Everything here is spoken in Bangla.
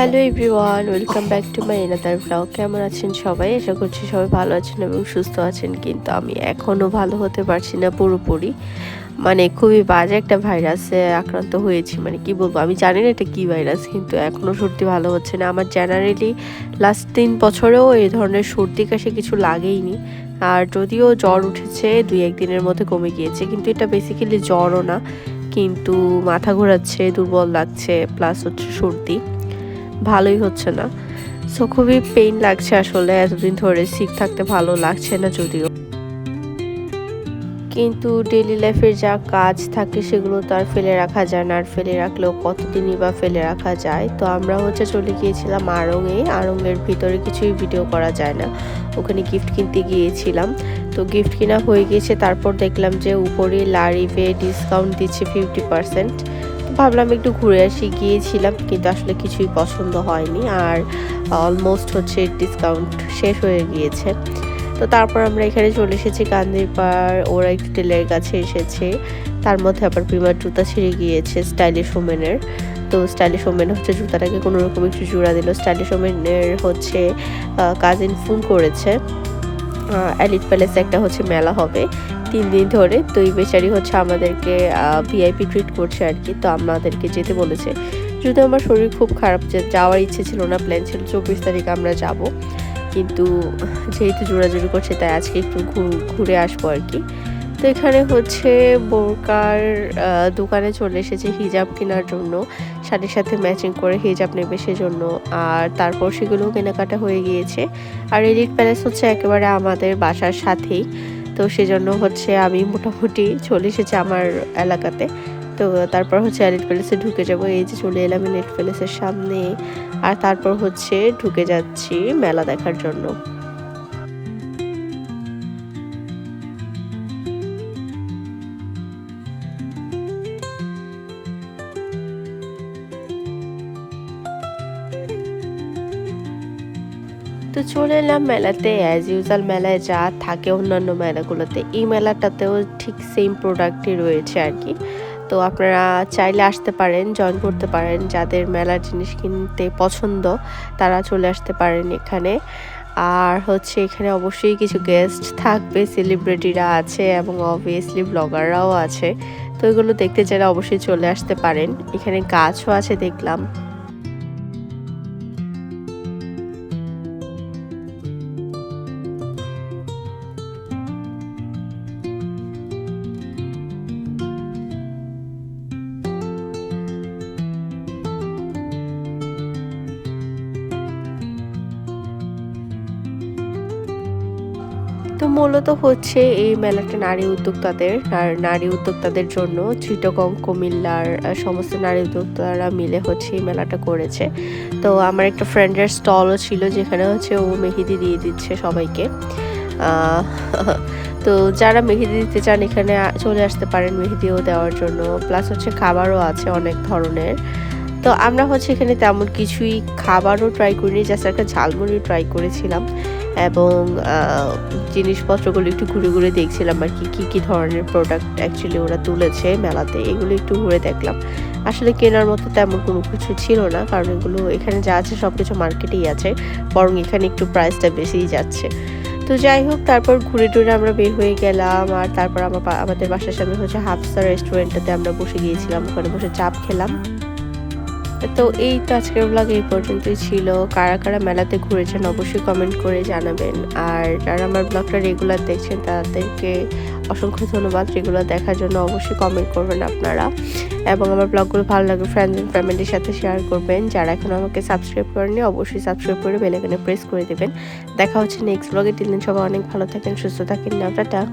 Hello everyone, welcome back to my another blog কেমন আছেন সবাই? আশা করছি সবাই ভালো আছেন এবং সুস্থ আছেন, কিন্তু আমি এখনও ভালো হতে পারছি না পুরোপুরি। মানে খুবই বাজে একটা ভাইরাসে আক্রান্ত হয়েছি। মানে কি বলব, আমি জানি না এটা কী ভাইরাস কিন্তু এখনও সর্দি ভালো হচ্ছে না। আমার জেনারেলি লাস্ট তিন বছরেও এই ধরনের সর্দি কাশি কিছু লাগেইনি। আর যদিও জ্বর উঠেছে, দুই একদিনের মধ্যে কমে গিয়েছে, কিন্তু এটা বেসিক্যালি জ্বরও না। কিন্তু মাথা ঘোরাচ্ছে, দুর্বল লাগছে প্লাস হচ্ছে সর্দি। ভালোই হচ্ছে না। সো খুবই পেইন লাগছে আসলে, এতদিন ধরে সিক থাকতে ভালো লাগছে না যদিও। কিন্তু ডেলি লাইফের যা কাজ থাকে, সেগুলো তো আর ফেলে রাখা যায় না। আর ফেলে রাখলেও কতদিনই বা ফেলে রাখা যায়? তো আমরা হচ্ছে চলে গিয়েছিলাম আড়ংয়ে আড়ংয়ের ভিতরে কিছুই ভিডিও করা যায় না। ওখানে গিফট কিনতে গিয়েছিলাম। তো গিফট কেনা হয়ে গিয়েছে, তারপর দেখলাম যে উপরে লারিভে ডিসকাউন্ট দিচ্ছে ফিফটি পার্সেন্ট ভাবলাম একটু ঘুরে আসি, গিয়েছিলাম কিন্তু আসলে কিছুই পছন্দ হয়নি আর অলমোস্ট হচ্ছে ডিসকাউন্ট শেষ হয়ে গিয়েছে। তো তারপর আমরা এখানে চলে এসেছি কান্দির পার ওরা একটু টেলের কাছে এসেছে। তার মধ্যে আবার প্রিমার জুতা ছিঁড়ে গিয়েছে স্টাইলিশ ওমেনের তো স্টাইলিশ ওমেন হচ্ছে জুতাটাকে কোনো রকম একটু জোড়া দিল। স্টাইলিশ ওমেনের হচ্ছে কাজিন ফোন করেছে। অ্যালিট প্যালেসে একটা হচ্ছে মেলা হবে। তিন দিন ধরে তো এই বেচারি হচ্ছে আমাদেরকে ভিআইপি ট্রিট করছে আর কি। তো আমাদেরকে যেতে বলেছে। যদি আমার শরীর খুব খারাপ যাওয়ার ইচ্ছে ছিল না প্ল্যান ছিল চব্বিশ তারিখ আমরা যাব। কিন্তু যেহেতু জোড়াজুড়ি করছে, তাই আজকে একটু ঘুরে আসব আর কি। তো এখানে হচ্ছে বোরকার দোকানে চলে এসেছে হিজাব কেনার জন্য। শাড়ির সাথে ম্যাচিং করে হিজাব নেবে সেজন্য। আর তারপর সেগুলো কেনাকাটা হয়ে গিয়েছে। আর এলিট প্যালেস হচ্ছে একেবারে আমাদের বাসার সাথেই। তো সেজন্য হচ্ছে আমি মোটামুটি চলে এসেছি আমার এলাকাতে। তো তারপর হচ্ছে এলিট প্যালেসে ঢুকে যাব। এই যে চলে এলাম এলিট প্যালেসের সামনে। আর তারপর হচ্ছে ঢুকে যাচ্ছি মেলা দেখার জন্য। তো চলে এলাম মেলাতে। অ্যাজ ইউজাল মেলায় যা থাকে অন্যান্য মেলাগুলোতে। এই মেলাটাতেও ঠিক সেম প্রোডাক্টই রয়েছে আর কি। তো আপনারা চাইলে আসতে পারেন জয়েন করতে পারেন। যাদের মেলার জিনিস কিনতে পছন্দ, তারা চলে আসতে পারেন এখানে। আর হচ্ছে এখানে অবশ্যই কিছু গেস্ট থাকবে। সেলিব্রিটিরা আছে এবং অবভিয়াসলি ব্লগাররাও আছে। তো এগুলো দেখতে চাইলে অবশ্যই চলে আসতে পারেন। এখানে গাছও আছে দেখলাম। তো মূলত হচ্ছে এই মেলাটা নারী উদ্যোক্তাদের, আর নারী উদ্যোক্তাদের জন্য চিটগং, কুমিল্লার সমস্ত নারী উদ্যোক্তারা মিলে হচ্ছে এই মেলাটা করেছে। তো আমার একটা ফ্রেন্ডের স্টলও ছিল যেখানে হচ্ছে ও মেহেদি দিয়ে দিচ্ছে সবাইকে। তো যারা মেহেদি দিতে চান এখানে চলে আসতে পারেন মেহেদিও দেওয়ার জন্য। প্লাস হচ্ছে খাবারও আছে অনেক ধরনের। তো আমরা হচ্ছে এখানে তেমন কিছুই খাবারও ট্রাই করিনি জাস্ট একটা ঝালমুড়ি ট্রাই করেছিলাম। এবং জিনিসপত্রগুলো একটু ঘুরে ঘুরে দেখছিলাম আর কি, কী কী ধরনের প্রোডাক্ট অ্যাকচুয়ালি ওরা তুলেছে মেলাতে, এগুলো একটু ঘুরে দেখলাম। আসলে কেনার মতো তেমন কোনো কিছু ছিল না, কারণ এগুলো এখানে যা আছে সব কিছু মার্কেটেই আছে, বরং এখানে একটু প্রাইসটা বেশিই যাচ্ছে। তো যাই হোক, তারপর ঘুরে টুরে আমরা বের হয়ে গেলাম, আর তারপর আমার আমাদের বাসার সামনে হচ্ছে হাফসা রেস্টুরেন্টটাতে আমরা বসে গিয়েছিলাম, ওখানে বসে চাপ খেলাম। তো এই তো আজকের ব্লগ এই পর্যন্তই ছিল। কারা কারা মেলাতে ঘুরেছেন অবশ্যই কমেন্ট করে জানাবেন। আর যারা আমার ব্লগটা রেগুলার দেখছেন, তাদেরকে অসংখ্য ধন্যবাদ। রেগুলার দেখার জন্য অবশ্যই কমেন্ট করবেন আপনারা। এবং আমার ব্লগগুলো ভালো লাগবে ফ্রেন্ডস অ্যান্ড ফ্যামিলির সাথে শেয়ার করবেন। যারা এখন আমাকে সাবস্ক্রাইব করেনি অবশ্যই সাবস্ক্রাইব করে বেলাকানে প্রেস করে দেবেন। দেখা হচ্ছে নেক্সট ব্লগে দিন সবাই অনেক ভালো থাকেন, সুস্থ থাকেন। না টাটা।